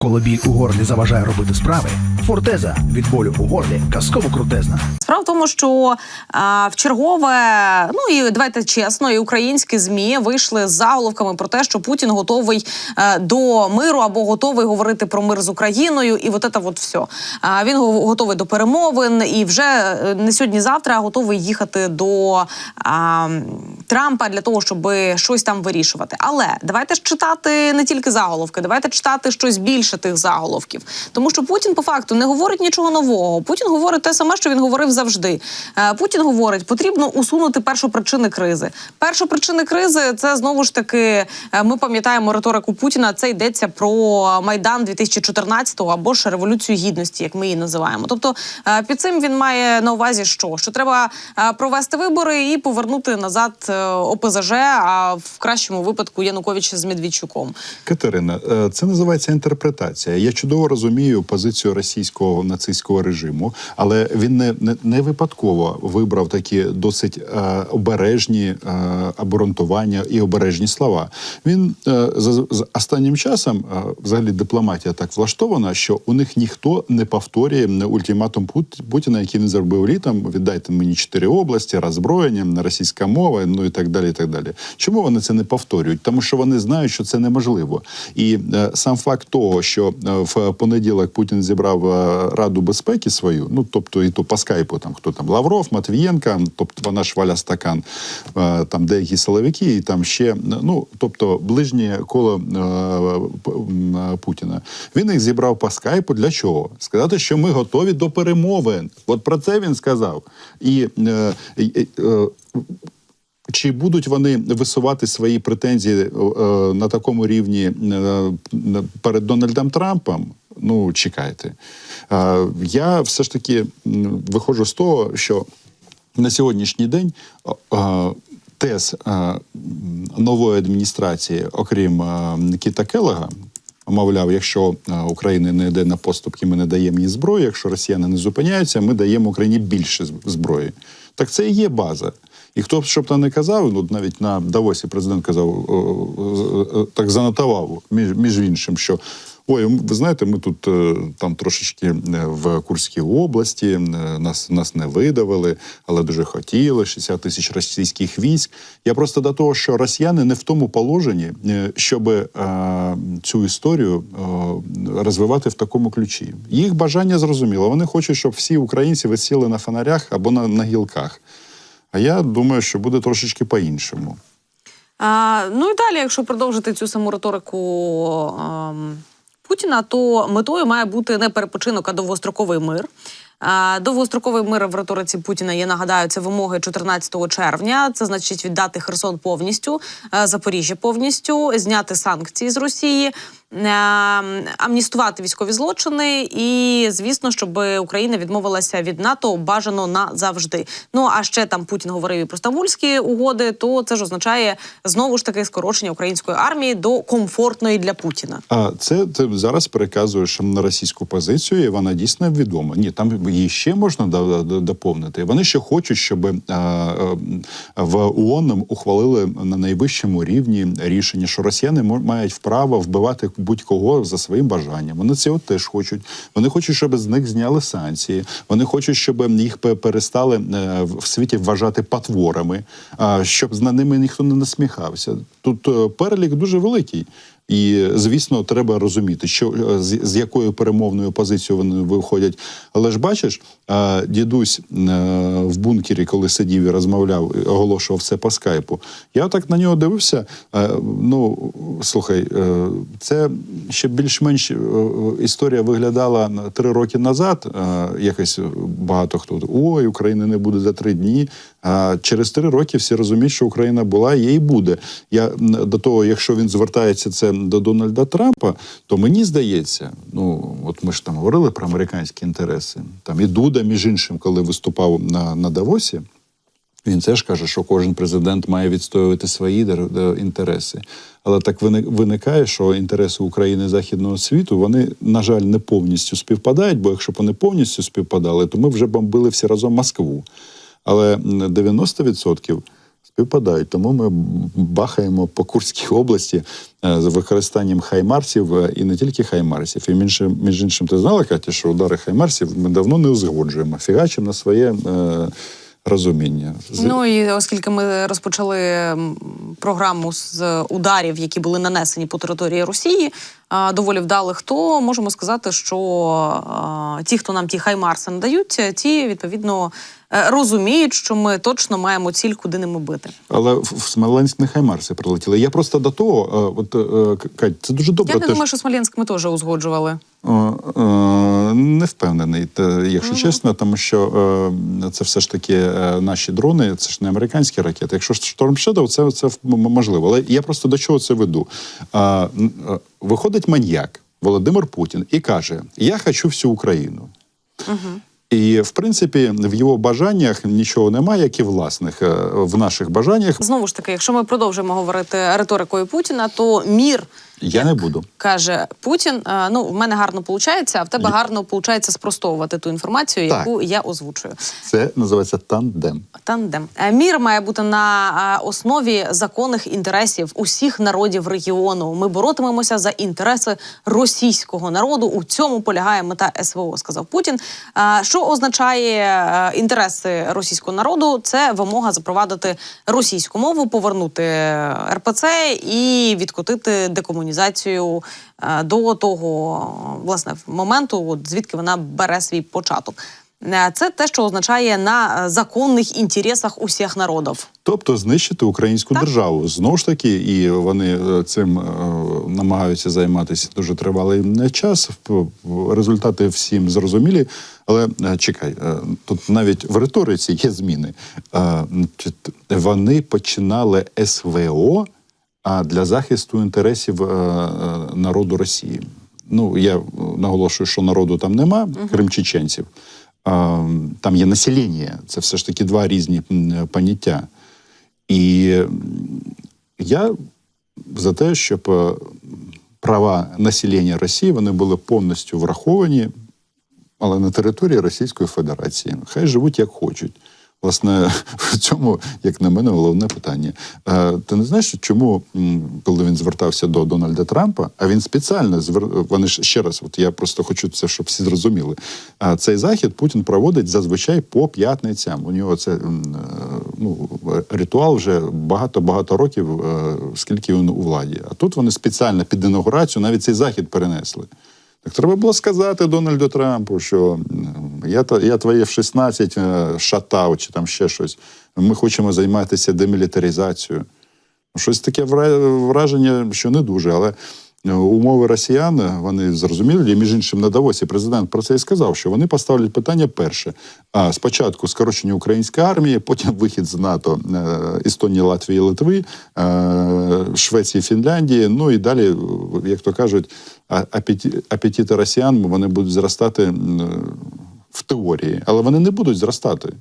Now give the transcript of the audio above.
Коли біль у горлі заважає робити справи, фортеза від болю у горлі казково крутезна. Справа в тому, що а, в чергове, ну і давайте чесно, і українські змі вийшли з заголовками про те, що Путін готовий е, до миру або готовий говорити про мир з Україною, і от це от все. А, він готовий до перемовин і вже е, не сьогодні-завтра готовий їхати до а, Трампа для того, щоб щось там вирішувати. Але давайте ж читати не тільки заголовки, давайте читати щось більше тих заголовків. Тому що Путін по факту не говорить нічого нового. Путін говорить те саме, що він говорив завжди. Е, Путін говорить, потрібно усунути першопричини кризи. Першопричини кризи це знову ж таки. е, Ми пам'ятаємо риторику Путіна. Це йдеться про майдан 2014-го або ж революцію гідності, як ми її називаємо. Тобто е, під цим він має на увазі, що, що треба провести вибори і повернути назад ОПЗЖ, а в кращому випадку Януковича з Медведчуком. Катерина, це називається інтерпретація. Я чудово розумію позицію російського нацистського режиму, але він не, не, не випадково вибрав такі досить е, обережні е, обґрунтування і обережні слова. Він е, за, з останнім часом, е, взагалі, дипломатія так влаштована, що у них ніхто не повторює ультиматум Пут- Путіна, який він зробив літом. Віддайте мені чотири області, роззброєння, російська мова, ну і так далі. І так далі. Чому вони це не повторюють? Тому що вони знають, що це неможливо. І е, сам факт того, що е, в понеділок Путін зібрав е, Раду безпеки свою, ну тобто і то по скайпу, там хто там Лавров, Матвієнка, тобто вона ж Валя Стакан, е, там деякі силовики, і там ще ну тобто ближнє коло е, е, Путіна. Він їх зібрав по скайпу. Для чого? Сказати, що ми готові до перемовин. От про це він сказав. І чи будуть вони висувати свої претензії на такому рівні перед Дональдом Трампом? Ну, чекайте. Я все ж таки виходжу з того, що на сьогоднішній день тез нової адміністрації, окрім Кіта Келега, Мовляв, якщо Україна не йде на поступки, ми не даємо їй зброї. Якщо росіяни не зупиняються, ми даємо Україні більше зброї. Так це і є база. І хто б що б там не казав, ну навіть на Давосі президент казав, так занотував між, між іншим, що ой, ви знаєте, ми тут е, там трошечки е, в Курській області е, нас, нас не видавили, але дуже хотіли 60 тисяч російських військ. Я просто до того, що росіяни не в тому положенні, щоб е, цю історію е, розвивати в такому ключі. Їх бажання зрозуміло. Вони хочуть, щоб всі українці висіли на фонарях або на, на гілках. А я думаю, що буде трошечки по-іншому. А, ну і далі, якщо продовжити цю саму риторику ем, Путіна, то метою має бути не перепочинок, а довгостроковий мир. Довгостроковий мир в риториці Путіна, я нагадаю, це вимоги 14 червня. Це значить віддати Херсон повністю, е, Запоріжжя повністю, зняти санкції з Росії. е, Амністувати військові злочини, і звісно, щоб Україна відмовилася від НАТО бажано назавжди. Ну а ще там Путін говорив і про стамбульські угоди. То це ж означає знову ж таки скорочення української армії до комфортної для Путіна. А це ти зараз переказуєш на російську позицію, і вона дійсно відома. Ні, там її ще можна до- до- доповнити. Вони ще хочуть, щоб е, е, в ООН ухвалили на найвищому рівні рішення, що росіяни мають право вбивати будь-кого за своїм бажанням. Вони цього теж хочуть. Вони хочуть, щоб з них зняли санкції. Вони хочуть, щоб їх перестали е, в світі вважати потворами, щоб з ними ніхто не насміхався. Тут перелік дуже великий. І звісно, треба розуміти, що е, з, з якою перемовною позицією вони виходять. Але ж бачиш, дідусь е, в бункері, коли сидів і розмовляв, оголошував все по скайпу. Я так на нього дивився. е, Ну слухай, це ще більш-менш історія виглядала три роки назад. Якось багато хто ой, України не буде за три дні. А через три роки всі розуміють, що Україна була, є і буде. Я до того, якщо він звертається це до Дональда Трампа, то мені здається, ну от ми ж там говорили про американські інтереси. Там і Дуда, між іншим, коли виступав на, на Давосі. Він теж каже, що кожен президент має відстоювати свої інтереси. Але так виникає, що інтереси України і західного світу вони, на жаль, не повністю співпадають. Бо якщо б вони повністю співпадали, то ми вже бомбили всі разом Москву. Але м, 90% співпадають. Тому ми бахаємо по Курській області е, з використанням хаймарсів е, і не тільки хаймарсів. І між, іншим, ти знала, Катя, що удари хаймарсів ми давно не узгоджуємо. Фігачимо на своє е, розуміння. Ну і оскільки ми розпочали програму з ударів, які були нанесені по території Росії, доволі вдалих, то можемо сказати, що ті, хто нам ті хаймарси надають, ті відповідно розуміють, що ми точно маємо ціль, куди ними бити. Але в Смоленськ не хаймарси прилетіли. Я просто до того, е, от е, Кать, це дуже добре. Я не те, думаю, що Смоленськ ми теж узгоджували. Е, е, Не впевнений, якщо чесно, тому що е, це все ж таки е, наші дрони, це ж не американські ракети. Якщо ж Storm Shadow, це, це можливо. Але я просто до чого це веду. Е, е, Виходить маньяк Володимир Путін і каже: Я хочу всю Україну. І в принципі в його бажаннях нічого немає, як і власних Е, в наших бажаннях. Знову ж таки, якщо ми продовжимо говорити риторикою Путіна, то мір Я не буду. каже Путін. е, Ну, в мене гарно виходить, а в тебе гарно виходить спростовувати ту інформацію, Так. яку я озвучую. Це називається тандем. Тандем Е, мір має бути на е, основі законних інтересів усіх народів регіону. Ми боротимемося за інтереси російського народу. У цьому полягає мета СВО, сказав Путін. Що означає інтереси російського народу? Це вимога запровадити російську мову, повернути РПЦ і відкотити декомунізацію е, до того власне моменту, от звідки вона бере свій початок. Е, Це те, що означає на е, законних інтересах усіх народів. Тобто знищити українську Так. державу знову ж таки, і вони е, цим е, намагаються займатися дуже тривалий е, час. Результати всім зрозумілі. Але е, чекай, е, тут навіть в риториці є зміни. Е, Вони починали СВО а для захисту інтересів е, е, народу Росії. Ну я е, наголошую, що народу там нема, крім чеченців. Там є населення. Це все ж таки два різні поняття. І я за те, щоб права населення Росії вони були повністю враховані, але на території Російської Федерації. Хай живуть як хочуть. Власне, в цьому, як на мене, головне питання. Е, Ти не знаєш, чому, коли він звертався до Дональда Трампа, а він спеціально звер... вони ж ще раз, от я просто хочу це, щоб всі зрозуміли. А цей захід Путін проводить зазвичай по п'ятницям. У нього це е, ну, ритуал вже багато-багато років, е, скільки він у владі. А тут вони спеціально під інаугурацію навіть цей захід перенесли. Так треба було сказати Дональду Трампу, що я, я твоє в 16 е, шатав чи там ще щось. Ми хочемо займатися демілітаризацією. Щось таке враження, що не дуже, але умови росіян е, вони зрозуміли. І, між іншим, на Давосі президент про це і сказав, що вони поставлять питання перше: а спочатку скорочення української армії, потім вихід з НАТО е, Естонії, Латвії, Литви, е, Швеції, Фінляндії. Ну і далі, е, як то кажуть, апетити росіян вони будуть зростати в теорії, але вони не будуть зростати.